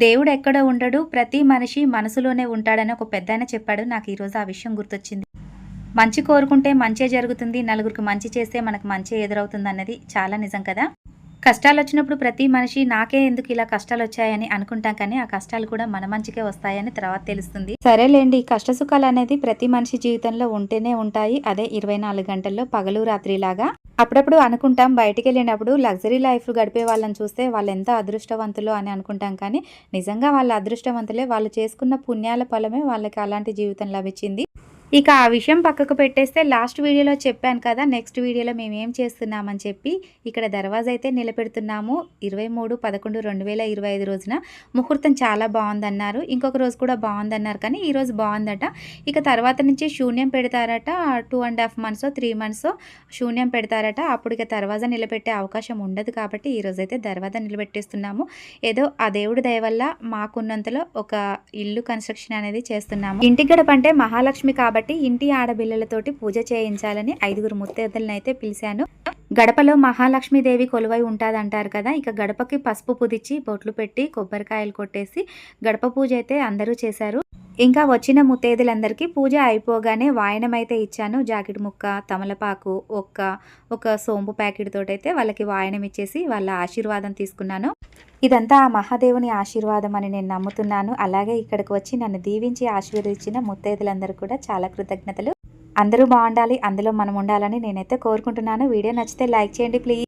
దేవుడు ఎక్కడ ఉండడు? ప్రతి మనిషి మనసులోనే ఉంటాడని ఒక పెద్దాయన చెప్పాడు. నాకు ఈరోజు ఆ విషయం గుర్తొచ్చింది. మంచి కోరుకుంటే మంచే జరుగుతుంది. నలుగురికి మంచి చేస్తే మనకు మంచి ఎదురవుతుంది అన్నది చాలా నిజం కదా? కష్టాలు వచ్చినప్పుడు ప్రతి మనిషి నాకే ఎందుకు ఇలా కష్టాలు వచ్చాయని అనుకుంటాం కానీ ఆ కష్టాలు కూడా మన మంచికే వస్తాయని తర్వాత తెలుస్తుంది. సరేలేండి. కష్ట సుఖాలు అనేది ప్రతి మనిషి జీవితంలో ఉంటేనే ఉంటాయి. అదే ఇరవై నాలుగు గంటల్లో పగలు రాత్రి లాగా అప్పుడప్పుడు అనుకుంటాం బయటికి వెళ్ళినప్పుడు లగ్జరీ లైఫ్ గడిపే వాళ్ళని చూస్తే వాళ్ళు ఎంత అదృష్టవంతులు అని అనుకుంటాం. కానీ నిజంగా వాళ్ళ అదృష్టవంతులే వాళ్ళు చేసుకున్న పుణ్యాల ఫలమే వాళ్ళకి అలాంటి జీవితం లభించింది. ఇక ఆ విషయం పక్కకు పెట్టేస్తే లాస్ట్ వీడియోలో చెప్పాను కదా నెక్స్ట్ వీడియోలో మేము ఏం చేస్తున్నామని చెప్పి ఇక్కడ దర్వాజా అయితే నిలబెడుతున్నాము. ఇరవై మూడు పదకొండు రెండు వేల ఇరవై ఐదు రోజున ముహూర్తం చాలా బాగుందన్నారు. ఇంకొక రోజు కూడా బాగుందన్నారు కానీ ఈ రోజు బాగుందట. ఇక తర్వాత నుంచి శూన్యం పెడతారట. Two and half months three months శూన్యం పెడతారట. అప్పుడు ఇక దర్వాజా నిలబెట్టే అవకాశం ఉండదు కాబట్టి ఈ రోజు అయితే దర్వాజా నిలబెట్టేస్తున్నాము. ఏదో ఆ దేవుడి దయ వల్ల మాకున్నంతలో ఒక ఇల్లు కన్స్ట్రక్షన్ అనేది చేస్తున్నాము. ఇంటి గడప అంటే మహాలక్ష్మి కాబట్టి ఇంటి ఆడబిల్లలతోటి పూజ చేయించాలని ఐదుగురు ముత్తైదులను అయితే పిలిచాను. గడపలో మహాలక్ష్మీదేవి కొలువై ఉంటాదంటారు కదా ఇక గడపకి పసుపు పుదిచ్చి బొట్లు పెట్టి కొబ్బరికాయలు కొట్టేసి గడప పూజ అయితే అందరూ చేశారు. ఇంకా వచ్చిన ముత్తైదులందరికీ పూజ అయిపోగానే వాయనం అయితే ఇచ్చాను. జాకెట్ ముక్క తమలపాకు ఒక్క ఒక సోంపు ప్యాకెట్ తోటైతే వాళ్ళకి వాయనం ఇచ్చేసి వాళ్ళ ఆశీర్వాదం తీసుకున్నాను. ఇదంతా ఆ మహాదేవుని ఆశీర్వాదం అని నేను నమ్ముతున్నాను. అలాగే ఇక్కడికి వచ్చి నన్ను దీవించి ఆశీర్వదించిన ముత్తైదులందరూ కూడా చాలా కృతజ్ఞతలు. అందరూ బాగుండాలి అందులో మనం ఉండాలని నేనైతే కోరుకుంటున్నాను. వీడియో నచ్చితే లైక్ చేయండి ప్లీజ్.